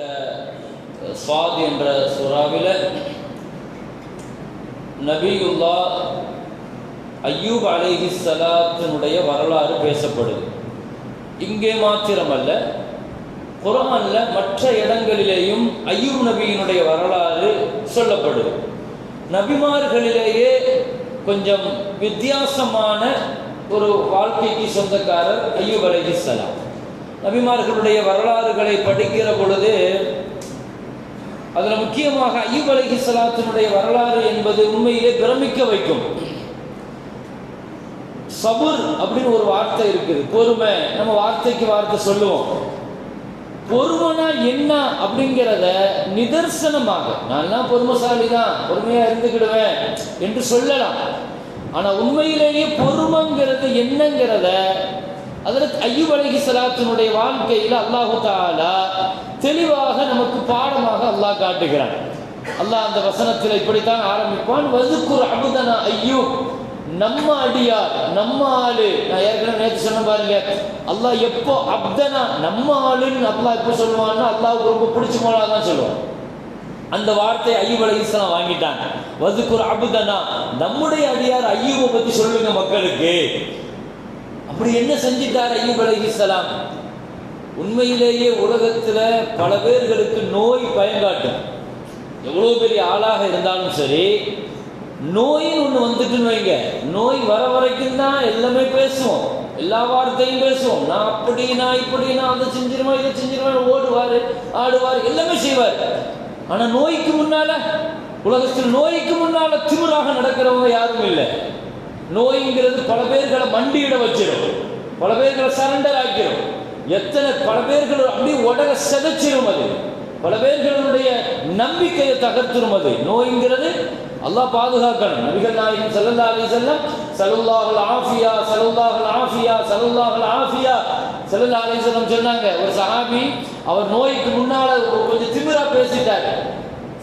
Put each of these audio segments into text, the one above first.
சுவாத் ஸ்வாத் என்ற சுறாவில் நபியுல்லா ஐயூப் அலேஹி சலாத்தினுடைய வரலாறு பேசப்படுது. இங்கே மாத்திரமல்ல குரான்ல மற்ற இடங்களிலேயும் ஐயூப் நபியினுடைய வரலாறு சொல்லப்படுது. நபிமார்களிலேயே கொஞ்சம் வித்தியாசமான ஒரு வாழ்க்கைக்கு சொந்தக்காரர் ஐயூப் சலாம். நபிமார்களுடைய வரலாறுகளை படிக்கிற பொழுது அதில் முக்கியமாக ஐயூப் சலாத்தினுடைய வரலாறு என்பது உண்மையிலே பிரமிக்க வைக்கும். சபுர் அப்படின்னு ஒரு வார்த்தை இருக்குது. பொறுமை நம்ம வார்த்தைக்கு வார்த்தை சொல்லுவோம். பொறுமைனா என்ன அப்படிங்கிறத நிதர்சனமாக நான்லாம் பொறுமைசாலி தான் பொறுமையா இருந்துக்கிடுவேன் என்று சொல்லலாம். ஆனா உண்மையிலேயே பொறுமைங்கிறது என்னங்கிறத அதற்கு ஐயூப் அலைஹி சலாத்தினுடைய வாழ்க்கையில் அல்லாஹு தாலா தெளிவாக நமக்கு பாடமாக அல்லாஹ் காட்டுகிறான். அல்லாஹ் அந்த வசனத்தில் இப்படித்தான் ஆரம்பிப்பான். வதுக்குர் அபுதனா ஐயூப். நம்ம அடியார் நம்ம ஆளு. நான் ஏற்கனவே நேற்று சொன்ன பாருங்க. அல்லாஹ் எப்போ அப்தனா நம்ம ஆளுன்னு அல்லாஹ் எப்போ சொல்லுவான்னா அல்லாஹுக்கு ரொம்ப பிடிச்ச போலா தான் சொல்லுவான். அந்த வார்த்தை ஐயூப் அலி இஸ்லாம் வாங்கிட்டாங்க. வதுக்குர் அபுதனா. நம்முடைய அடியார் ஐயூவை பத்தி சொல்லுங்க மக்களுக்கு. அப்படி என்ன செஞ்சிட்டார் ஐயூப் அலி இஸ்லாம் உண்மையிலேயே உலகத்தில் பல பேர்களுக்கு நோய் பயங்காட்டும் எவ்வளோ பெரிய ஆளாக இருந்தாலும் சரி நோயின்னு ஒன்று வந்துட்டுன்னு வைங்க. நோய் வர வரைக்கும் தான் எல்லாமே பேசுவோம். எல்லா வார்த்தையும் பேசுவோம். நான் அப்படி நான் இப்படி நான் அதை செஞ்சிருமா இதை செஞ்சிருவேன் ஓடுவார் ஆடுவார் எல்லாமே செய்வார். ஆனால் நோய்க்கு முன்னால் உலகத்தில் நோய்க்கு முன்னால திமிராக நடக்கிறவங்க யாரும் இல்லை. நோய்ங்கிறது பல பேர்களை மண்டியிட வச்சிடும் பல பேர்களை சரண்டர் ஆக்கிடும் எத்தனை பல பேர்கள் அப்படியே உடக செதைச்சிரும் அது. பல பேர்களுடைய நம்பிக்கையை தகர்த்துரும் அது. நோய்ங்கிறது அல்லாஹ் பாதுகாக்கணும். நபிகள் நாயகம் சல்லல்லா அலி செல்லம் சலுல்லாஹுல் ஆஃபியா சலுல்லாஹுல் ஆஃபியா சலுல்லாஹுல் ஆஃபியா சல்லல்லா அலி செல்லம் சொன்னாங்க. ஒரு சஹாபி அவர் நோய்க்கு முன்னால கொஞ்சம் திமிரா பேசிட்டார்.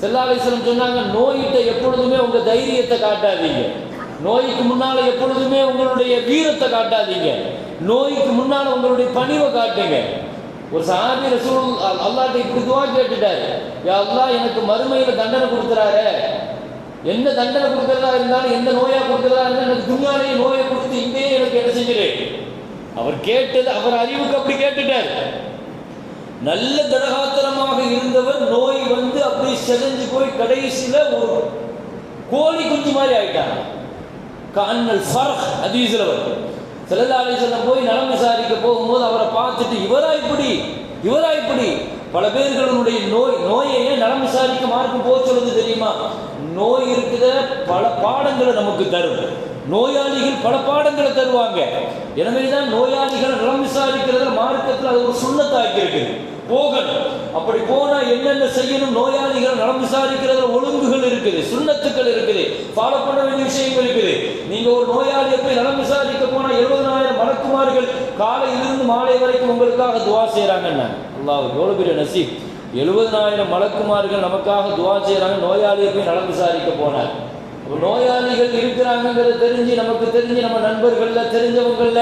சல்லா அலி செல்லம் சொன்னாங்க நோயிட்ட எப்பொழுதுமே உங்க தைரியத்தை காட்டாதீங்க. நோய்க்கு முன்னால் எப்பொழுதுமே உங்களுடைய வீரத்தை காட்டாதீங்க. நோய்க்கு முன்னால் உங்களுடைய பணிவை காட்டுங்க. ஒரு சாமி ரசூல் அல்லாஹ்ட்ட இப்படி துவா கேட்டுட்டாரு. யா அல்லாஹ் எனக்கு மறுமையில் தண்டனை கொடுத்துறாரு. எந்த தண்டனை கொடுக்கறதா இருந்தாலும் எந்த நோயா கொடுக்கறதா இருந்தாலும் எனக்கு துணியாலேயே நோயை கொடுத்து இங்கேயே எனக்கு என்ன செஞ்சிரு அவர் கேட்டது அவர் அறிவுக்கு அப்படி கேட்டுட்டார். நல்ல தடகாத்திரமாக இருந்தவர் நோய் வந்து அப்படி செதஞ்சு போய் கடைசியில் ஒரு கோழி குஞ்சு மாதிரி ஆயிட்டாங்க. கான்னல் ஃபர்ஹ் அதீசில் வருது. செல்லல்லா அலிசல்லம் போய் நலம் விசாரிக்க போகும்போது அவரை பார்த்துட்டு இவரா இப்படி? இவரா இப்படி? பல பேர்களுடைய நோய் நோயையே நலம் விசாரிக்க மார்க்கு போக சொல்லுது தெரியுமா? நோய் இருக்கிற பல பாடங்களை நமக்கு தரும். நோயாளிகள் பல பாடங்களை தருவாங்க. எனவே தான் நோயாளிகள் நலம் விசாரிக்கிறதுல மார்க்கத்தில் அது ஒரு சுண்ணத்தாக்கி இருக்குது. போகணும். அப்படி போனா என்னென்ன செய்யணும்? நோயாளிகள் நலம் விசாரிக்கிறது ஒழுங்குகள் இருக்குது சுண்ணத்துக்கள் இருக்குது ஃபாலோ பண்ண வேண்டிய விஷயங்கள் இருக்குது. நீங்க ஒரு நோயாளியை போய் நலம் விசாரிக்க போனா எழுபதனாயிரம் மலக்குமார்கள் காலையிலிருந்து மாலை வரைக்கும் உங்களுக்காக துவா செய்யறாங்கன்னு அல்லாஹ் எவ்வளவு பெரிய நசீப். எழுபதனாயிரம் மலக்குமார்கள் நமக்காக துவா செய்யறாங்க நோயாளியை போய் நலம் விசாரிக்க போனார் நோயாளிகள் இருக்கிறாங்கிறத தெரிஞ்சு நமக்கு தெரிஞ்சு நம்ம நண்பர்கள்ல தெரிஞ்சவங்கள்ல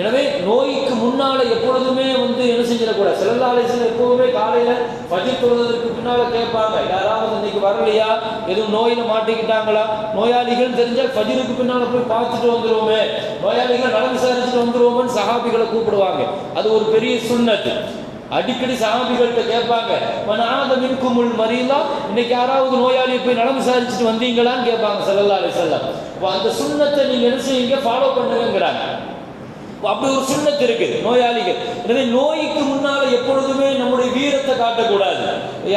எனவே நோய்க்கு முன்னால எப்பொழுதுமே வந்து என்ன செஞ்சிடக்கூடாது. சிலந்தாலேசன் எப்பவுமே காலையில பஜித் தொழுவதற்கு பின்னால கேட்பாங்க. யாராவது இன்னைக்கு வரலையா? எதுவும் நோயில மாட்டிக்கிட்டாங்களா? நோயாளிகள் தெரிஞ்சா ஃபஜிருக்கு பின்னால போய் பார்த்துட்டு வந்துருவோமே. நோயாளிகள் நலம் விசாரிச்சுட்டு வந்துருவோம்னு சகாபிகளை கூப்பிடுவாங்க. அது ஒரு பெரிய சுண்ணத்து. அடிக்கடி சகாபிகள்கிட்ட கேட்பாங்க மனாத மின்குமுள் மறியலா இன்னைக்கு யாராவது நோயாளியை போய் நலம் விசாரிச்சுட்டு வந்தீங்களான்னு கேட்பாங்க சல்லல்லா செல்லம் அப்போ அந்த சுண்ணத்தை நீங்க என்ன செய்யுங்க? ஃபாலோ பண்ணுங்கிறாங்க அப்படி ஒரு சுண்ணத்து இருக்குது நோயாளிகள். எனவே நோய்க்கு முன்னால எப்பொழுதுமே நம்முடைய வீரத்தை காட்டக்கூடாது.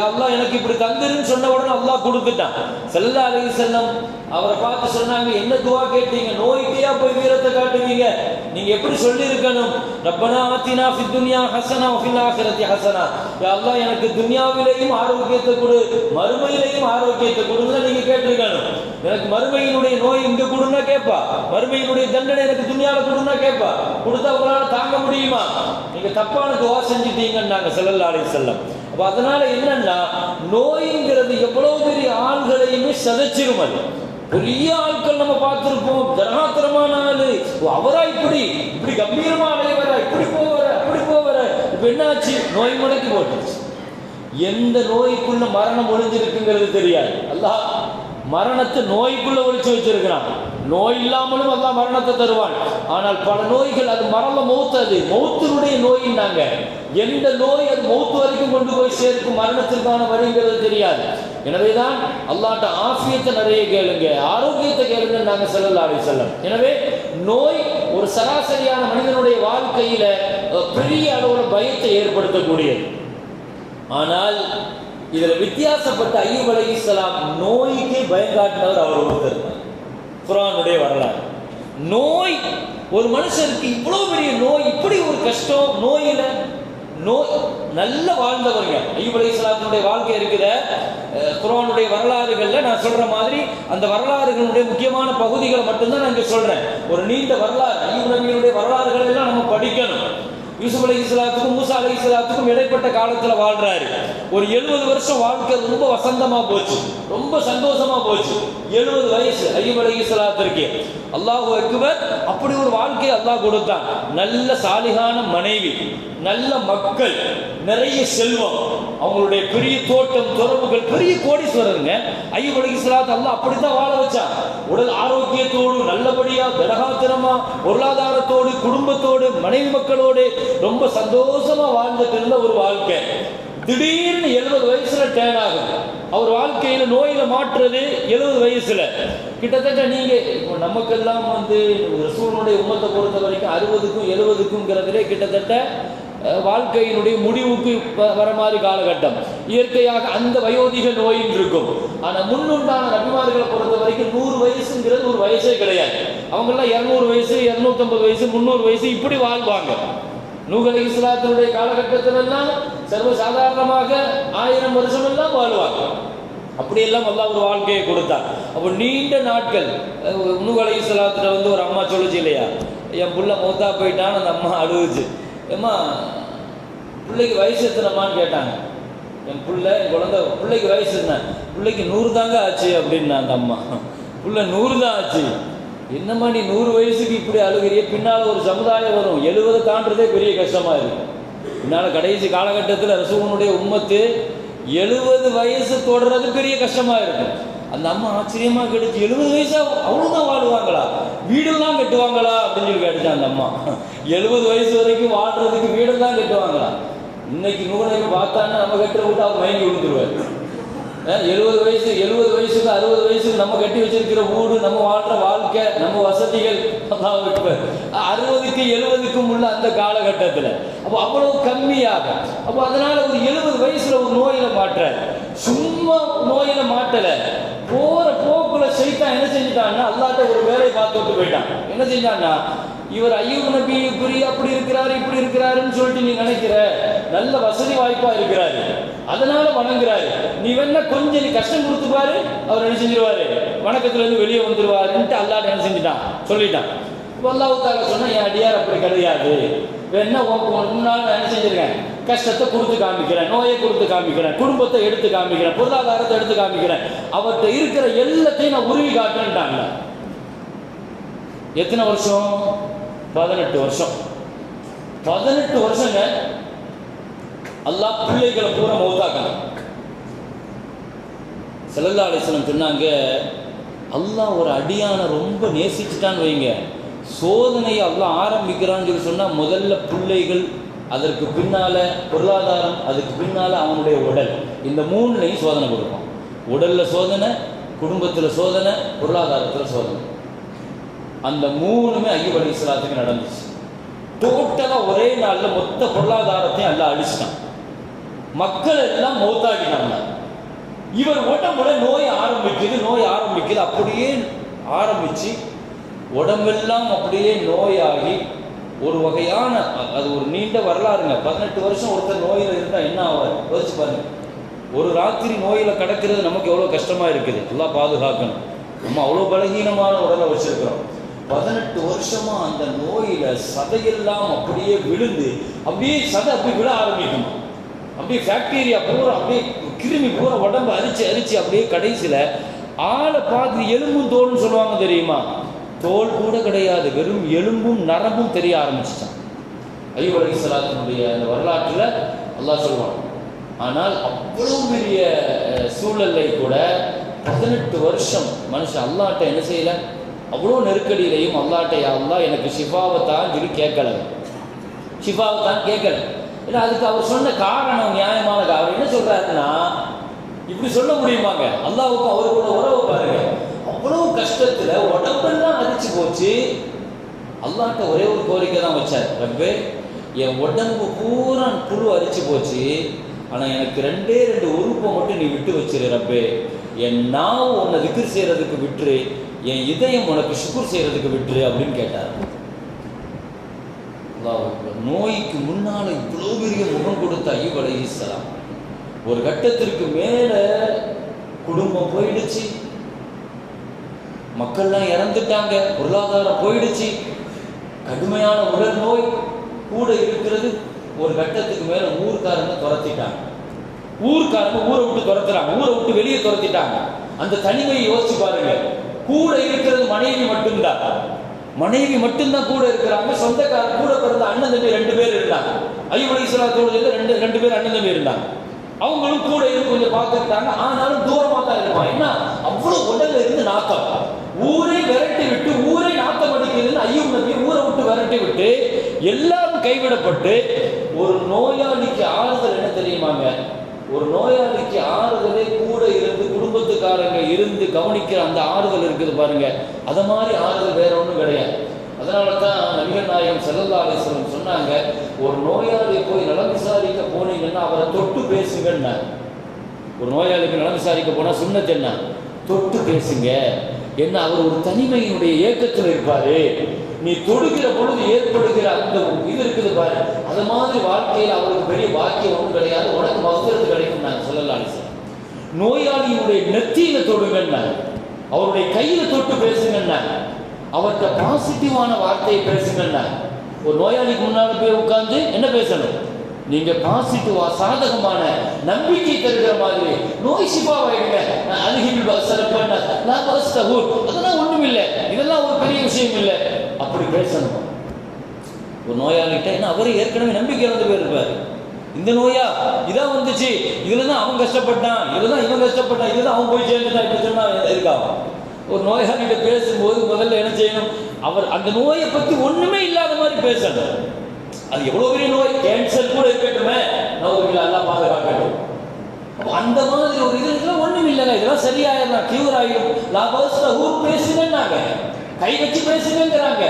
அல்லாஹ் எனக்கு இப்படி தந்துருன்னு சொன்ன உடனே அல்லாஹ் கொடுத்துட்டான். செல்லா அலி செல்லம் அவரை பார்த்து சொன்னாங்க என்ன துவா கேட்டீங்க? நோய்க்கையா போய் வீரத்தை காட்டுவீங்க? நீங்க எப்படி சொல்லி இருக்கணும் ரப்பனா ஆத்தினா ஃபித் துன்யா ஹசனா ஃபில் ஆகிரத்தி ஹசனா. அல்லா எனக்கு துன்யாவிலேயும் ஆரோக்கியத்தை கொடு மறுமையிலேயும் ஆரோக்கியத்தை கொடுன்னு நீங்க கேட்டிருக்கணும். எனக்கு மறுமையினுடைய நோய் இங்க கொடுன்னா கேட்பா. மறுமையினுடைய தண்டனை எனக்கு துன்யாவில் கொடுன்னா கேட்பா. கொடுத்தா உங்களால தாங்க முடியுமா? நீங்க தப்பான துவா செஞ்சுட்டீங்கன்னாங்க செல்லல்லாடி செல்லம் அப்போ அதனால என்னன்னா நோய்ங்கிறது எவ்வளவு பெரிய ஆண்களையுமே சதைச்சிரும் பெரிய ஆட்கள் நம்ம பார்த்திருப்போம். தர்மாத்திரமான ஆளு. ஓ, அவரா இப்படி? இப்படி கம்பீரமா அலைவரா இப்படி போவர? அப்படி போவர? இப்ப என்னாச்சு? நோய் முடக்கி போட்டுச்சு எந்த நோய்க்குள்ள மரணம் ஒழிஞ்சிருக்குங்கிறது தெரியாது. அல்லா மரணத்தை நோய்க்குள்ள ஒழிச்சு வச்சிருக்கிறான். நோய் இல்லாமலும் அல்லாஹ் மரணத்தை தருவான். ஆனால் பல நோய்கள் அது மரண மௌத்து அது மௌத்தினுடைய நோயின்னாங்க எந்த நோய் அது மௌத்து வரைக்கும் கொண்டு போய் சேர்க்கும் மரணத்திற்கான வழிங்கிறது தெரியாது. எனவேதான் அல்லாட்ட ஆசியத்தை நிறைய கேளுங்க ஆரோக்கியத்தை கேளுங்க நாங்க செல்லலாவை செல்லும் எனவே நோய் ஒரு சராசரியான மனிதனுடைய வாழ்க்கையில பெரிய அளவுல பயத்தை ஏற்படுத்தக்கூடியது. ஆனால் இதுல வித்தியாசப்பட்ட ஐயூப் அலைஹிஸ்ஸலாம் நோய்க்கே பயங்காட்டினவர் அவர் ஒருத்தர். குரானுடைய வரலாறு. நோய் ஒரு மனுஷனுக்கு இவ்வளவு பெரிய நோய் இப்படி ஒரு கஷ்டம் நோயில நோய் நல்ல வாழ்ந்தவங்க ஐயூப் இஸ்லாத்தினுடைய வாழ்க்கை இருக்கிற குரானுடைய வரலாறுகளில் நான் சொல்ற மாதிரி அந்த வரலாறுகளுடைய முக்கியமான பகுதிகளை மட்டும்தான் நான் இங்கே சொல்றேன். ஒரு நீண்ட வரலாறு ஐயூப் நபியினுடைய வரலாறுகள் எல்லாம் நம்ம படிக்கணும். யூசுப் அலி இஸ்லாத்துக்கும் மூசா அலி இஸ்லாத்துக்கும் இடைப்பட்ட காலத்தில் வாழ்றாரு. ஒரு எழுபது வருஷம் வாழ்க்கை ரொம்ப வசந்தமா போச்சு. ரொம்ப சந்தோஷமா போச்சு. எழுபது வயசு ஐயூப் அலி இஸ்லாத்திற்கு அல்லாஹு அக்பர் அப்படி ஒரு வாழ்க்கையை அல்லாஹ் கொடுத்தான். நல்ல சாலிகான மனைவி நல்ல மக்கள் நிறைய செல்வம். அவங்களுடைய பெரிய தோட்டம் துறவுகள் பெரிய கோடீஸ்வரருங்க. ஐயூப் அலை இஸ்லாத் அப்படித்தான் வாழ வச்சான் உடல் ஆரோக்கியத்தோடு நல்லபடியா திடகாத்திரமா பொருளாதாரத்தோடு குடும்பத்தோடு மனைவி மக்களோடு ரொம்ப சந்தோஷமா வாழ்ந்துட்டு இருந்த ஒரு வாழ்க்கை. திடீர்னு எழுபது வயசுல டேன் ஆகும் அவர் வாழ்க்கையில நோயில மாற்றுறது எழுபது வயசுல. கிட்டத்தட்ட நீங்க இப்போ நமக்கெல்லாம் வந்து ரசூலுடைய உம்மத்தை பொறுத்த வரைக்கும் அறுபதுக்கும் எழுபதுக்கும்ங்கிறதுலே கிட்டத்தட்ட வாழ்க்கையினுடைய முடிவுக்கு வர மாதிரி காலகட்டம். இயற்கையாக அந்த வயோதிக நோயின் இருக்கும் ஆனா முன்னுண்டான நபிமார்களை பொறுத்த வரைக்கும் நூறு வயசுங்கிறது ஒரு வயசே கிடையாது. அவங்கெல்லாம் இருநூறு வயசு இருநூத்தம்பது வயசு முந்நூறு வயசு இப்படி வாழ்வாங்க. நூகலை இஸ்லாத்தினுடைய காலகட்டத்திலெல்லாம் சர்வசாதாரணமாக சர்வ சாதாரணமாக ஆயிரம் வருஷம் எல்லாம் வாழ்வாங்க. அப்படியெல்லாம் அல்லாஹ் ஒரு வாழ்க்கையை கொடுத்தார் அப்போ நீண்ட நாட்கள் நூகலை இஸ்லாத்தில் வந்து ஒரு அம்மா சொல்லுச்சு இல்லையா? என் புள்ள மூத்தா போயிட்டான்னு அந்த அம்மா அழுகுச்சு ஏம்மா பிள்ளைக்கு வயசு எத்தனைமான்னு கேட்டாங்க. என் பிள்ளை என் குழந்தை பிள்ளைக்கு வயசு என்ன? பிள்ளைக்கு நூறு தாங்க ஆச்சு அப்படின்னா அந்த அம்மா. பிள்ளை நூறு தான் ஆச்சு. என்னம்மா நீ நூறு வயசுக்கு இப்படி அழுகிறிய? பின்னால் ஒரு சமுதாயம் வரும். எழுபது தாண்டதே பெரிய கஷ்டமாக இருக்கும் பின்னால் கடைசி காலகட்டத்தில் ரசூனுடைய உம்மத்து எழுபது வயசு தொடர்றது பெரிய கஷ்டமா இருக்கும் அந்த அம்மா ஆச்சரியமா கேட்டுச்சு. எழுபது வயசா அவ்வளோதான் வாழ்வாங்களா? வீடெல்லாம் கட்டுவாங்களா? அப்படின்னு சொல்லி கேட்டுச்சு அந்த அம்மா. எழுபது வயசு வரைக்கும் வாழ்றதுக்கு வீடெல்லாம் கட்டுவாங்களா இன்னைக்கு நூலைக்கு பார்த்தான்னா நம்ம கட்டுற விட்டு அவர் மயங்கி விழுந்துருவார் எழுபது வயசு எழுபது வயசுக்கு அறுபது வயசுக்கு நம்ம கட்டி வச்சிருக்கிற வீடு நம்ம வாழ்ற வாழ்க்கை நம்ம வசதிகள் அறுபதுக்கு எழுபதுக்கும் உள்ள அந்த காலகட்டத்தில். அப்போ அவ்வளவு கம்மியாக. அப்போ அதனால ஒரு எழுபது வயசுல ஒரு நோயில மாட்டுறாரு சும்மா நோயில மாட்டல போற போக்குல சைத்தான் என்ன செஞ்சுட்டான்னா அல்லாட்ட ஒரு வேலையை பார்த்துட்டு போயிட்டான். என்ன செஞ்சான்னா இவர் ஐயூப் நபி குறி அப்படி இருக்கிறாரு இப்படி இருக்கிறாருன்னு சொல்லிட்டு நீ நினைக்கிற? நல்ல வசதி வாய்ப்பா இருக்கிறாரு. அதனால வணங்குறாரு. நீ வேணா கொஞ்சம் நீ கஷ்டம் கொடுத்துப்பாரு அவர் என்ன செஞ்சிருவாரு? வணக்கத்துல இருந்து வெளியே வந்துருவாருன்ட்டு அல்லாஹ் என்ன செஞ்சுட்டான்? சொல்லிட்டான். இப்போ சொன்னா என் அடியார் அப்படி கிடையாது. வேணா உனக்கு முன்னால் நான் என்ன செஞ்சிருக்கேன்? கஷ்டத்தை கொடுத்து காமிக்கிறேன் நோயை கொடுத்து காமிக்கிறேன் குடும்பத்தை எடுத்து காமிக்கிறேன் பொருளாதாரத்தை எடுத்து காமிக்கிறேன். அவர்கிட்ட இருக்கிற எல்லாத்தையும் நான் உருவி காட்டுன்ட்டாங்க எத்தனை வருஷம்? பதினெட்டு வருஷம். பதினெட்டு வருஷங்க அல்லா பிள்ளைகளை பூரா மௌத்தாக்கணும். செல்லல்லா அலிஸ்லம் சொன்னாங்க அல்லாஹ் ஒரு அடியானை ரொம்ப நேசிச்சுட்டான்னு வைங்க. சோதனையை அல்லாஹ் ஆரம்பிக்கிறான்னு சொல்லி சொன்னால் முதல்ல பிள்ளைகள் அதற்கு பின்னால பொருளாதாரம் அதுக்கு பின்னால அவனுடைய உடல். இந்த மூணுலையும் சோதனை கொடுக்கும் உடல்ல சோதனை குடும்பத்தில் சோதனை பொருளாதாரத்தில் சோதனை. அந்த மூணுமே ஐயூப் அலி இஸ்லாத்துக்கு நடந்துச்சு. டோட்டலாக ஒரே நாளில் மொத்த பொருளாதாரத்தையும் எல்லாம் அழிச்சிட்டான். மக்கள் எல்லாம் மௌத்தாகினாங்க. இவர் உடம்புல நோய் ஆரம்பிக்குது நோய் ஆரம்பிக்குது அப்படியே ஆரம்பித்து உடம்பெல்லாம் அப்படியே நோயாகி ஒரு வகையான அது ஒரு நீண்ட வரலாறுங்க. பதினெட்டு வருஷம் ஒருத்தர் நோயில் இருந்தால் என்ன ஆவார்? யோசிச்சு பாருங்க. ஒரு ராத்திரி நோயில் கிடக்கிறது நமக்கு எவ்வளோ கஷ்டமாக இருக்குது? எல்லாம் பாதுகாக்கணும். நம்ம அவ்வளோ பலகீனமான உடலை வச்சிருக்கிறோம். பதினெட்டு வருஷமா அந்த நோயில சதையெல்லாம் அப்படியே விழுந்து அப்படியே சதை அப்படி விழ ஆரம்பிக்கும். அப்படியே பாக்டீரியா பூரா அப்படியே கிருமி பூரா உடம்பு அரிச்சு அரிச்சு அப்படியே கடைசியில ஆளை பார்த்து எலும்பும் தோல்னு சொல்லுவாங்க தெரியுமா? தோல் கூட கிடையாது. வெறும் எலும்பும் நரம்பும் தெரிய ஆரம்பிச்சிட்டான். அலி சலாத்தினுடைய அந்த வரலாற்றில் அல்லாஹ் சொல்லுவான் ஆனால் அவ்வளவு பெரிய சூழலை கூட பதினெட்டு வருஷம் மனுஷன் அல்லாட்ட என்ன செய்யலை? அவ்வளோ நெருக்கடியிலையும் அல்லாட்டை அல்லா எனக்கு ஷிஃபாவை தான் சொல்லி கேட்கல. ஷிஃபாவை தான் கேட்கல. ஏன்னா அதுக்கு அவர் சொன்ன காரணம் நியாயமான காரணம். அவர் என்ன சொல்கிறாருன்னா இப்படி சொல்ல முடியுமாங்க? அல்லாவுக்கும் அவருக்குள்ள உறவு பாருங்க. அவ்வளவு கஷ்டத்தில் உடம்பெல்லாம் அரிச்சு போச்சு. அல்லாட்ட ஒரே ஒரு கோரிக்கை தான் வச்சார். ரப்பே என் உடம்பு பூரா புழு அரிச்சு போச்சு. ஆனால் எனக்கு ரெண்டே ரெண்டு உறுப்பை மட்டும் நீ விட்டு வச்சிரு ரப்பே. என் நாவு உன்னை திக்ர் செய்கிறதுக்கு விட்டுரு என் இதயம் உனக்கு சுக்குர் செய்கிறதுக்கு விட்டுரு அப்படின்னு கேட்டார். நோய்க்கு முன்னால் இவ்வளோ பெரிய முகம் கொடுத்த ஐயூப் அலைஹிஸ்ஸலாம் ஒரு கட்டத்திற்கு மேலே குடும்பம் போயிடுச்சு. மக்கள்லாம் இறந்துட்டாங்க பொருளாதாரம் போயிடுச்சு. கடுமையான உடல் நோய் கூட இருக்கிறது. ஒரு கட்டத்துக்கு மேலே ஊர்க்காரங்க துரத்திட்டாங்க. ஊருக்காரங்க ஊரை விட்டு துரத்துறாங்க. ஊரை விட்டு வெளியே துரத்திட்டாங்க. அந்த தனிமையை யோசிச்சு பாருங்க. கூட இருக்கிறது மனைவி மட்டும்தான். மனைவி மட்டும்தான் கூட இருக்கிறாங்க. சொந்தக்கார கூட பிறந்த அண்ணன் தம்பி ரெண்டு பேர் இருந்தாங்க. ஐயோ இஸ்லாத்தோடு ரெண்டு ரெண்டு பேர் அண்ணன் தம்பி இருந்தாங்க. அவங்களும் கூட இருந்து கொஞ்சம் பார்த்துருக்காங்க ஆனாலும் தூரமாக தான் இருப்பான் என்ன? அவ்வளோ உடல்ல இருந்து நாத்தம் ஊரே விரட்டி விட்டு ஊரே நாத்தம் அடிக்கிறதுன்னு ஐயும் நம்பி ஊரை விட்டு விரட்டி விட்டு எல்லாரும் கைவிடப்பட்டு ஒரு நோயாளிக்கு ஆறுதல் என்ன தெரியுமாங்க? ஒரு நோயாளிக்கு ஆறுதலே கூட இருந்து குடும்பத்துக்காரங்க இருந்து கவனிக்கிற அந்த ஆறுதல் இருக்குது பாருங்க. அதை மாதிரி ஆறுதல் வேற ஒன்றும் கிடையாது. அதனால தான் நபிகள் நாயகம் செல்லல்லா அலிஸ்வரம் சொன்னாங்க ஒரு நோயாளி போய் நலம் விசாரிக்க போனீங்கன்னா அவரை தொட்டு பேசுங்கன்னு. ஒரு நோயாளிக்கு நலம் விசாரிக்க போனால் சுண்ணத்து என்ன? தொட்டு பேசுங்க. என்ன அவர் ஒரு தனிமையினுடைய ஏக்கத்தில் இருப்பாரு. நீ தொடுகிற பொழுது ஏற்படுகிற அந்த இது இருக்குது பாரு. அது மாதிரி வாழ்க்கையில் அவருக்கு பெரிய பாக்கியம் ஒன்றும் கிடையாது. உனக்கு மகசரத்து கிடைக்கும் நான் சொல்லலாம் சார் நோயாளியினுடைய நெத்தியில தொடுங்கன்னா அவருடைய கையில தொட்டு பேசுங்கன்னா அவர்கிட்ட பாசிட்டிவான வார்த்தையை பேசுங்கன்னா ஒரு நோயாளிக்கு முன்னால போய் உட்காந்து என்ன பேசணும்? நீங்க பாசிட்டிவா சாதகமான நம்பிக்கை தருகிற மாதிரி. நோய் சிபாவாயிடுங்க அருகில் சிறப்பான அதெல்லாம் ஒண்ணும் இல்லை இதெல்லாம் ஒரு பெரிய விஷயம் இல்லை அப்படி பேசணும். ஒரு நோயாளிகிட்ட என்ன அவரே ஏற்கனவே நம்பிக்கை இறந்து போயிருப்பாரு. இந்த நோயா இதான் வந்துச்சு. இதுல தான் அவன் கஷ்டப்பட்டான். இதுல தான் இவன் கஷ்டப்பட்டான். இதுல தான் அவன் போய் சேர்ந்துட்டான். இப்படி சொன்னா இருக்கா? ஒரு நோயாளிகிட்ட பேசும்போது முதல்ல என்ன செய்யணும்? அவர் அந்த நோயை பத்தி ஒண்ணுமே இல்லாத மாதிரி பேசணும். அது எவ்வளவு பெரிய நோய்? கேன்சர் கூட இருக்கட்டுமே. நோய் எல்லாம் பாதுகாக்கட்டும். அப்போ அந்த மாதிரி ஒரு இது இதெல்லாம் ஒண்ணும் இல்லைங்க இதெல்லாம் சரியாயிடலாம். கியூர் ஆகிடும் லாபஸ்ல ஊர் பேசுங்கன்னாங்க கை வச்சு பேசுங்கிறாங்க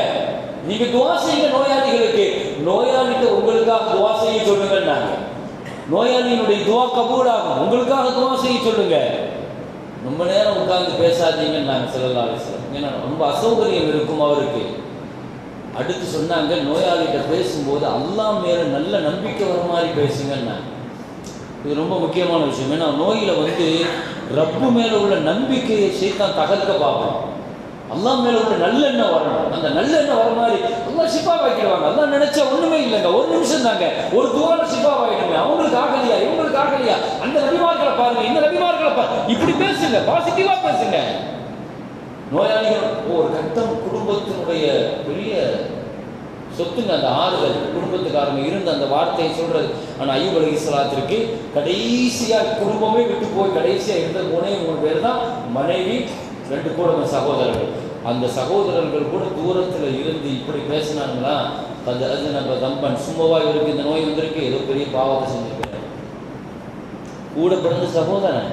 நீங்க துவா செய்யுங்க நோயாளிகளுக்கு நோயாளிக்கு உங்களுக்காக துவா செய்ய சொல்லுங்கன்னாங்க. நோயாளியினுடைய துவா கபூலாகும். உங்களுக்காக துவா செய்ய சொல்லுங்க. ரொம்ப நேரம் உட்கார்ந்து பேசாதீங்கன்னு நாங்கள் சொல்லலாம் ஏன்னா ரொம்ப அசௌகரியம் இருக்கும் அவருக்கு. அடுத்து சொன்னாங்க நோயாளிகிட்ட பேசும்போது அல்லா மேல நல்ல நம்பிக்கை வர மாதிரி பேசுங்கன்னாங்க இது ரொம்ப முக்கியமான விஷயம். ஏன்னா நோயில் வந்து ரப்பு மேல உள்ள நம்பிக்கையை சைத்தான் தகர்க்க பார்ப்போம். அல்லா மேல உள்ள நல்லெண்ணம் வரணும். அந்த நல்லெண்ணம் வர மாதிரி அல்லா சிப்பா வைக்கிறவாங்க அல்லா நினைச்சா ஒண்ணுமே இல்லைங்க. ஒரு நிமிஷம் தாங்க. ஒரு துவார சிப்பா வாங்கிடுங்க. அவங்களுக்கு ஆகலையா? இவங்களுக்கு ஆகலையா? அந்த ரவிமார்களை பாருங்க. இந்த ரவிமார்களை பாருங்க இப்படி பேசுங்க. பாசிட்டிவா பேசுங்க. நோயாளிகள் ஒரு கட்டம் குடும்பத்தினுடைய பெரிய சொத்துங்க அந்த ஆறுதல் குடும்பத்துக்காரங்க இருந்த அந்த வார்த்தையை சொல்றது. ஆனா ஐயூப் அலி இஸ்லாத்திற்கு கடைசியா குடும்பமே விட்டு போய் கடைசியா இருந்த மூணே மூணு பேர் தான் மனைவி ரெண்டு கூட சகோதரர்கள். அந்த சகோதரர்கள் கூட தூரத்துல இருந்து இப்படி பேசினாங்களா? அது அது நம்ம தம்பன் சும்மாவா இருக்கு இந்த நோய் வந்திருக்கு. ஏதோ பெரிய பாவத்தை செஞ்சிருக்கிறார். கூட பிறந்த சகோதரன்.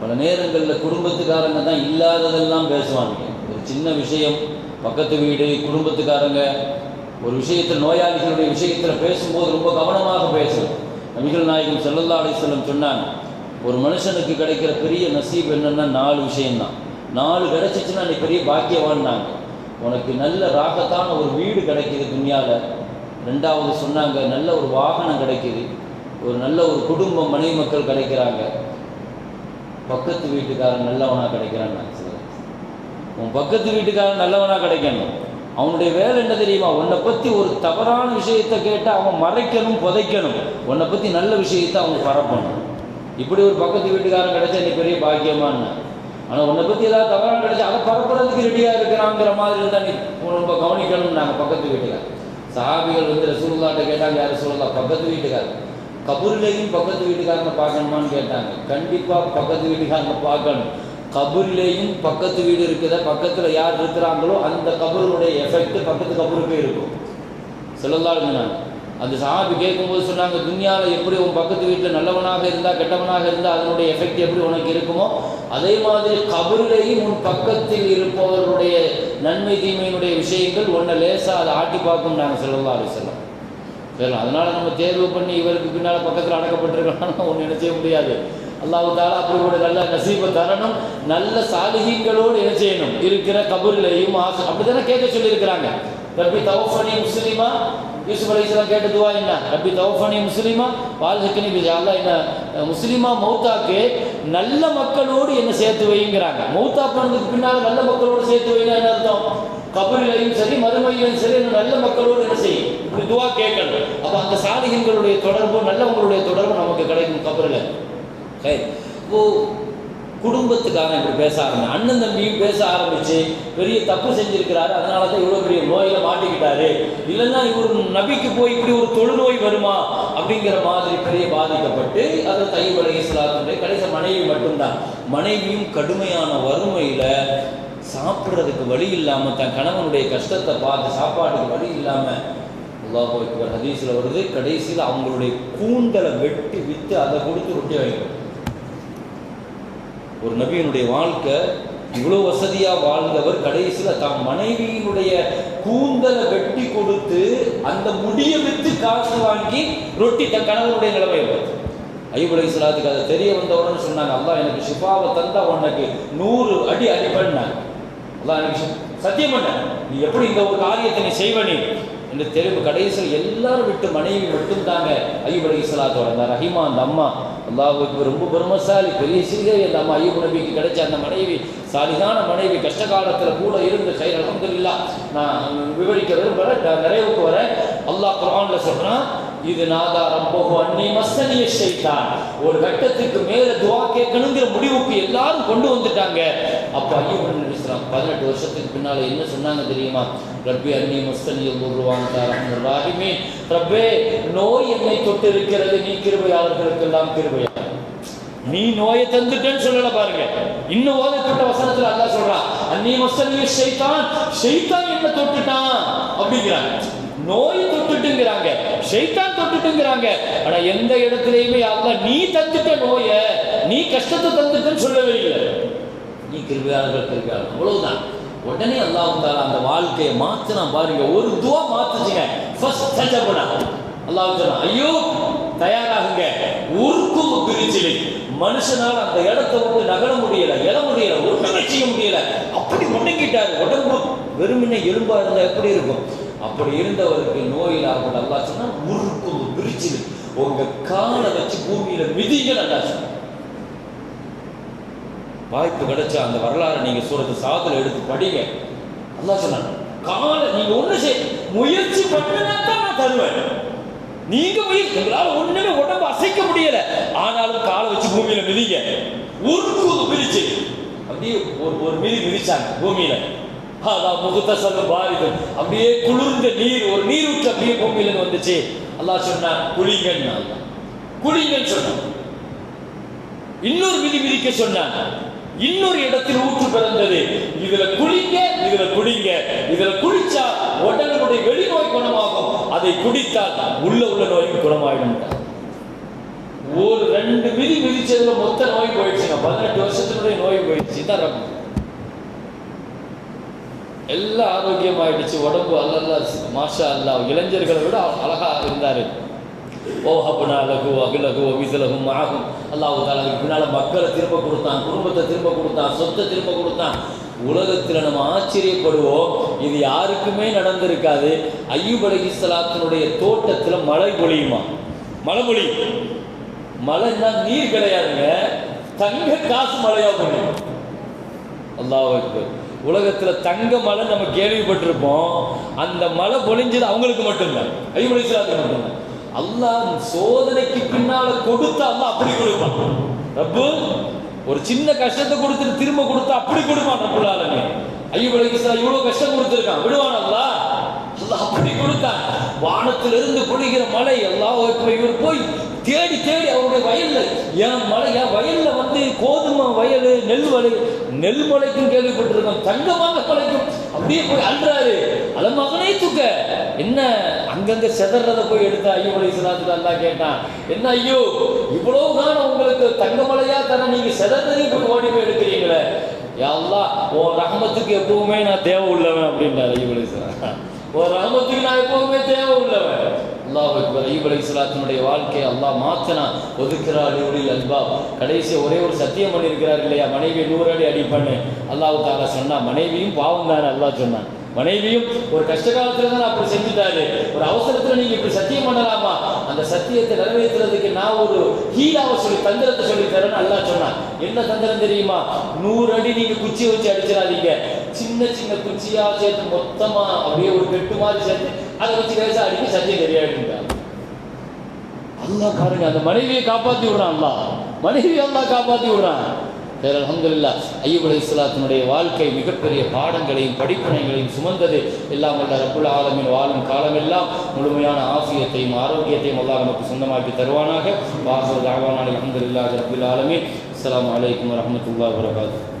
பல நேரங்களில் குடும்பத்துக்காரங்க தான் இல்லாததெல்லாம் பேசுவாங்க. ஒரு சின்ன விஷயம் பக்கத்து வீடு குடும்பத்துக்காரங்க ஒரு விஷயத்தில் நோயாளிகளுடைய விஷயத்தில் பேசும்போது ரொம்ப கவனமாக பேசணும் நபிகள் நாயகம் செல்லல்லா அலைஹி வஸல்லம் சொன்னாங்க ஒரு மனுஷனுக்கு கிடைக்கிற பெரிய நசீப் என்னன்னா நாலு விஷயம்தான். நாலு கிடைச்சிச்சுன்னா நீ பெரிய பாக்கியவான்னாங்க. உனக்கு நல்ல ராகத்தான ஒரு வீடு கிடைக்கிது துன்யாவில் ரெண்டாவது சொன்னாங்க நல்ல ஒரு வாகனம் கிடைக்கிது. ஒரு நல்ல ஒரு குடும்பம் மனைவி மக்கள் கிடைக்கிறாங்க. பக்கத்து வீட்டுக்காரன் நல்லவனாக கிடைக்கிறான்னு நான் உன் பக்கத்து வீட்டுக்காரன் நல்லவனாக கிடைக்கணும். அவனுடைய வேலை என்ன தெரியுமா? உன்னை பற்றி ஒரு தவறான விஷயத்தை கேட்டால் அவன் மறைக்கணும் புதைக்கணும். உன்னை பற்றி நல்ல விஷயத்தை அவன் பரப்பணும். இப்படி ஒரு பக்கத்து வீட்டுக்காரன் கிடைச்சா நீ பெரிய பாக்கியமான்னு. ஆனால் உன்னை பற்றி ஏதாவது தவறான கிடைச்சா அதை பரப்புறதுக்கு ரெடியாக இருக்கிறாங்கிற மாதிரி இருந்தா நீ ரொம்ப கவனிக்கணும் நாங்கள் பக்கத்து வீட்டுக்காரர் சஹாபிகள் வந்து ரசூலுல்லாட்ட கேட்டாங்க யார் ரசூலுல்லா பக்கத்து வீட்டுக்காரர் கபூர்லேயும் பக்கத்து வீட்டுக்காரனை பார்க்கணுமான்னு கேட்டாங்க. கண்டிப்பாக பக்கத்து வீட்டுக்காரனை பார்க்கணும். கபூர்லேயும் பக்கத்து வீடு இருக்குதா? பக்கத்தில் யார் இருக்கிறாங்களோ அந்த கபூருடைய எஃபெக்ட் பக்கத்து கபூருக்கே இருக்கும். சொல்லலாருங்க நான் அந்த சாபி கேட்கும்போது சொன்னாங்க துன்யாவில் எப்படி உன் பக்கத்து வீட்டில் நல்லவனாக இருந்தால் கெட்டவனாக இருந்தால் அதனுடைய எஃபெக்ட் எப்படி உனக்கு இருக்குமோ அதே மாதிரி கபூர்லேயும் உன் பக்கத்தில் இருப்பவருடைய நன்மை தீமையினுடைய விஷயங்கள் உன்னை லேசாக அதை ஆட்டி பார்க்கும் நாங்கள் சொல்லலாம் செல்லம் வேணும் அதனால் நம்ம தேர்வு பண்ணி இவருக்கு பின்னால் பக்கத்தில் அடக்கப்பட்டிருக்கலாம்னு ஒன்று நினைச்சே முடியாது. அல்லாஹ் தாலா அப்படி கூட நல்ல நசீபை தரணும் நல்ல சாலிகங்களோடு என்ன செய்யணும் இருக்கிற கபூரிலையும் ஆசை அப்படி தானே கேட்க சொல்லியிருக்கிறாங்க. ரப்பி தவஃபனி முஸ்லீமா? யூசுப் அலைஹிஸ்ஸலாம் கேட்ட துவா என்ன? ரப்பி தவஃபனி முஸ்லீமா? வாழ்க்கை பிஜா. என்ன முஸ்லீமா மௌத்தாக்கு நல்ல மக்களோடு என்ன சேர்த்து வைங்கிறாங்க மௌத்தா பண்ணதுக்கு பின்னால் நல்ல மக்களோடு சேர்த்து வைனா என்ன அர்த்தம்? கபரிலையும் சரி மறுமையிலும் சரி இன்னும் நல்ல மக்களோடு என்ன செய்யும்? இப்படி கேட்கணும். அப்போ அந்த சாலிகங்களுடைய தொடர்பு நல்லவங்களுடைய தொடர்பு நமக்கு கிடைக்கும் கபரில். சரி. இப்போ குடும்பத்துக்காக இப்படி பேச ஆரம்பிச்சு அண்ணன் தம்பியும் பேச ஆரம்பிச்சு பெரிய தப்பு செஞ்சிருக்கிறாரு அதனால தான் இவ்வளோ பெரிய நோயில மாட்டிக்கிட்டாரு. இல்லைன்னா இவர் நபிக்கு போய் இப்படி ஒரு தொழுநோய் வருமா? அப்படிங்கிற மாதிரி பெரிய பாதிக்கப்பட்டு அது தை அலி இஸ்லாத்துடைய கடைசி மனைவி மட்டும்தான். மனைவியும் கடுமையான வறுமையில சாப்பிட்றதுக்கு வழி இல்லாமல் தன் கணவனுடைய கஷ்டத்தை பார்த்து சாப்பாட்டுக்கு வழி இல்லாம அல்லாஹ் அக்பர் ஹதீஸில் வருது. கடைசியில் அவங்களுடைய கூந்தலை வெட்டி விற்று அதை கொடுத்து ரொட்டி வைக்கும் ஒரு நபியினுடைய வாழ்க்கை இவ்வளோ வசதியாக வாழ்ந்தவர் கடைசியில் தம் மனைவியினுடைய கூந்தலை வெட்டி கொடுத்து அந்த முடியை விற்று காசு வாங்கி ரொட்டி தன் கணவனுடைய நிலைமை வருது ஐயூப் அதை தெரிய வந்தவரன்னு சொன்னாங்க அல்லா எனக்கு ஷிஃபாவை தந்தா உனக்கு நூறு அடி அடி பண்ணாங்க அல்லாஹ் எனக்கு சத்தியம் பண்ண. நீ எப்படி இந்த ஒரு காரியத்தை நீ செய்வனி என்று தெரிவு கடைசியில் எல்லாரும் விட்டு மனைவி மட்டும்தாங்க ஐயூப் அலி இஸ்லாத்தோட அந்த ரஹிமா அந்த அம்மா. அல்லாஹுக்கு ரொம்ப பெருமசாலி பெரிய சிறுகை அந்த அம்மா. ஐயூப் நபிக்கு கிடைச்ச அந்த மனைவி சாலிதான மனைவி கஷ்ட காலத்தில் கூட இருந்த செயல் அலமதுல்லா நான் விவரிக்க விரும்புகிறேன் நிறைவுக்கு வரேன். அல்லாஹ் குர்ஆன்ல சொல்றான் இது நாதாரம் போகும் அன்னை மஸ்தனிய செய்தான் ஒரு கட்டத்துக்கு மேல துவா கேட்கணுங்கிற முடிவுக்கு எல்லாரும் கொண்டு வந்துட்டாங்க. அப்ப ஐயப்பன் நபி இஸ்லாம் பதினெட்டு வருஷத்துக்கு பின்னால என்ன சொன்னாங்க தெரியுமா? ரப்பி அன்னி மஸ்தனிய உருவான் தாரம் ராஹிமே ரப்பே நோய் என்னை தொட்டு இருக்கிறது நீ கிருபையாளர்களுக்கெல்லாம் கிருபையா? நீ நோயை தந்துட்டேன்னு சொல்லல பாருங்க. இன்னும் ஓதப்பட்ட வசனத்துல அதான் சொல்றான் அன்னி மஸ்தனிய செய்தான் செய்தான் என்ன தொட்டுட்டான் அப்படிங்கிறாங்க. நோய் தொட்டுட்டுங்கிறாங்க. ஷைத்தான் தொட்டுட்டுங்கிறாங்க. ஆனா எந்த இடத்துலயுமே அல்ல நீ தந்துட்ட நோய நீ கஷ்டத்தை தந்துட்டேன்னு சொல்லவே இல்லை. நீ கிருபியாளர்கள் கிருபியாளர். அவ்வளவுதான். உடனே அல்லாஹ் தாலா அந்த வாழ்க்கையை மாத்தினா பாருங்க. ஒரு துவா மாத்துச்சுங்க. ஃபர்ஸ்ட் தஜபுனா. அல்லாஹ் சொன்னா ஐயோ தயாராகுங்க. உருக்கும் பிரிச்சிலை மனுஷனால் அந்த இடத்த விட்டு நகர முடியல எழ முடியல ஒன்றுமே செய்ய முடியல. அப்படி முடங்கிட்டாரு. உடம்பு வெறுமனே எலும்பா இருந்தா எப்படி இருக்கும்? அப்படி இருந்தவருக்கு நோயில் ஆகப்பட்ட அல்லாஹ் சொன்னா உருக்கும் பிரிச்சிலை உங்க காலை வச்சு பூமியில மிதிங்க அல்லா சொன்னா வாய்ப்பு கிடைச்சா அந்த வரலாறு நீங்க சூரத்து சாதல எடுத்து படிங்க. அல்லா சொன்னாங்க காலை நீங்க ஒண்ணு செய் முயற்சி பண்ணினா தான் நான் தருவேன். நீங்க முயற்சி உங்களால ஒண்ணுமே உடம்பு அசைக்க முடியல. ஆனாலும் காலை வச்சு பூமியில மிதிங்க. உருக்கு பிரிச்சு அப்படியே ஒரு ஒரு மிதி மிதிச்சாங்க பூமியில. அதான் முகத்தசல பாரிதம். அப்படியே குளிர்ந்த நீர் ஒரு நீர் ஊற்று அப்படியே பூமியில வந்துச்சு. அல்லாஹ் சொன்னான் குளிங்கன்னு அல்லாஹ் குளிங்கன்னு சொன்னான் இன்னொரு விதி விதிக்க சொன்னாங்க. இன்னொரு இடத்தில் ஊற்று பிறந்தது. இதுல குளிங்க இதுல குடிங்க. இதுல குளிச்சா உடலுடைய வெளிநோய் குணமாகும். அதை குடித்தால் உள்ள உள்ள நோய்க்கு குணமாயிடும். ஒரு ரெண்டு விதி விதிச்சதுல மொத்த நோய் போயிடுச்சுங்க. பதினெட்டு வருஷத்தினுடைய நோய் போயிடுச்சு. தான் எல்லாம் ஆரோக்கியமாயிடுச்சு உடம்பு அல்லல்லா மாஷா அல்லா இளைஞர்களை விட அழகா இருந்தாரு. ஓஹப்னா லகு அகிலகு ஒமிசலகும் ஆகும் அல்லாஹு தாலாவுக்கு பின்னால் மக்களை திரும்ப கொடுத்தான் குடும்பத்தை திரும்ப கொடுத்தான் சொத்தை திரும்ப கொடுத்தான். உலகத்தில் நம்ம ஆச்சரியப்படுவோம். இது யாருக்குமே நடந்திருக்காது. ஐயூப் அலைஹிஸ்ஸலாத்தினுடைய தோட்டத்தில் மழை பொழியுமா? மழை பொழியும் மழைன்னா நீர் கிடையாதுங்க. தங்க காசு மழையா பொழியும். அல்லாஹ் உலகத்தில் தங்க மலை நம்ம கேள்விப்பட்டிருப்போம். அந்த மலை பொழிஞ்சது அவங்களுக்கு மட்டும்தான். ஐயோ அலைஹிஸ்ஸலாத்துக்கு மட்டும்தான். அல்லாஹ் சோதனைக்கு பின்னால கொடுத்தா அல்லாஹ் அப்படி கொடுப்பான். ரப்பு ஒரு சின்ன கஷ்டத்தை கொடுத்துட்டு திரும்ப கொடுத்தா அப்படி கொடுப்பான் ரப்புல் ஐயோ ஐயூப் சார் இவ்வளோ கஷ்டம் கொடுத்துருக்கான். விடுவான் அல்லாஹ். அப்படி கொடுத்தான். வானத்திலிருந்து பொழிகிற மழை எல்லா இவர் போய் தேடி தேடி அவருடைய வயல்ல என் மலை என் வயல்ல வந்து கோதுமை வயல் நெல் வலை நெல் மலைக்கும் கேள்விப்பட்டிருக்கோம் தங்கமாக முளைக்கும் அப்படியே போய் அல்றாரு அல மகனே தூக்க. என்ன அங்கங்க செதறத போய் எடுத்த ஐயோ அலி அல்லா கேட்டான். என்ன ஐயோ இவ்வளவு காலம் உங்களுக்கு தங்கமலையா தர நீங்க செதறதையும் போய் ஓடி போய் எடுக்கிறீங்களே. யா அல்லாஹ் உன் ரஹமத்துக்கு எப்பவுமே நான் தேவை உள்ளவன் அப்படின்றாரு ஐயோ இஸ்லாம் உன் ரஹமத்துக்கு நான் எப்பவுமே தேவை உள்ளவன். அல்லாஹ் அக்பர். ஐயூப் அலி இஸ்லாத்தினுடைய வாழ்க்கையை அல்லாஹ் மாத்தனா ஒதுக்கிறார் இவரில் அல்பா. கடைசி ஒரே ஒரு சத்தியம் பண்ணியிருக்கிறார் இல்லையா? மனைவி நூறு அடி அடிப்பண்ணு பண்ணு. அல்லாஹ் தாலா சொன்னா மனைவியும் பாவம் தானே அல்லாஹ் சொன்னான். மனைவியும் ஒரு கஷ்ட காலத்துல தான் அப்படி செஞ்சுட்டாரு. ஒரு அவசரத்துல நீங்க இப்படி சத்தியம் பண்ணலாமா? அந்த சத்தியத்தை நிறைவேற்றுறதுக்கு நான் ஒரு ஹீலாவை சொல்லி தந்திரத்தை சொல்லி தரேன்னு அல்லாஹ் சொன்னான். என்ன தந்திரம் தெரியுமா? நூறு அடி நீங்க குச்சியை வச்சு அடிச்சிடாதீங்க. சின்ன சின்ன குச்சியா சேர்த்து மொத்தமா அப்படியே ஒரு கெட்டு மாதிரி சேர்த்து அதை வச்சு லேசா அடிக்க சத்தியம் தெரியாதுன்றாங்க அல்லா பாருங்க அந்த மனைவியை காப்பாத்தி விடுறான் அல்லா மனைவி அல்லா காப்பாத்தி விடுறான். சரி அலமதுல்லா ஐயூப் அலி இஸ்லாத்தினுடைய வாழ்க்கை மிகப்பெரிய பாடங்களையும் படிப்பினைகளையும் சுமந்தது. எல்லாம் வல்ல ரப்புல் ஆலமின் வாழும் காலமெல்லாம் முழுமையான ஆசியத்தையும் ஆரோக்கியத்தையும் அல்லாஹ் நமக்கு சொந்தமாக்கி தருவானாக. வாசல் தாவானான் அல்ஹம்துலில்லாஹி ரப்புல் ஆலமின். அஸ்லாம் வலைக்கம் வரமத்துல்லா வரகாத்து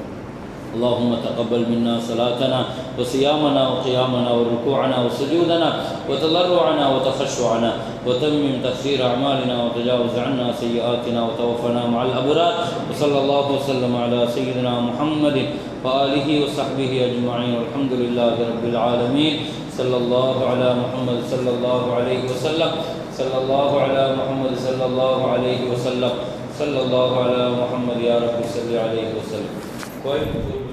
اللهم تقبل منا صلاتنا وصيامنا وقيامنا وركوعنا وسجودنا وتضرعنا وتخشعنا وتمم تقصير أعمالنا وتجاوز عنا سيئاتنا وتوفنا مع الأبرار وصلى الله وسلم على سيدنا محمد وآله وصحبه أجمعين والحمد لله رب العالمين صلى الله على محمد صلى الله عليه وسلم صلى الله على محمد صلى الله عليه وسلم صلى الله على محمد يا رب صل عليه وسلم But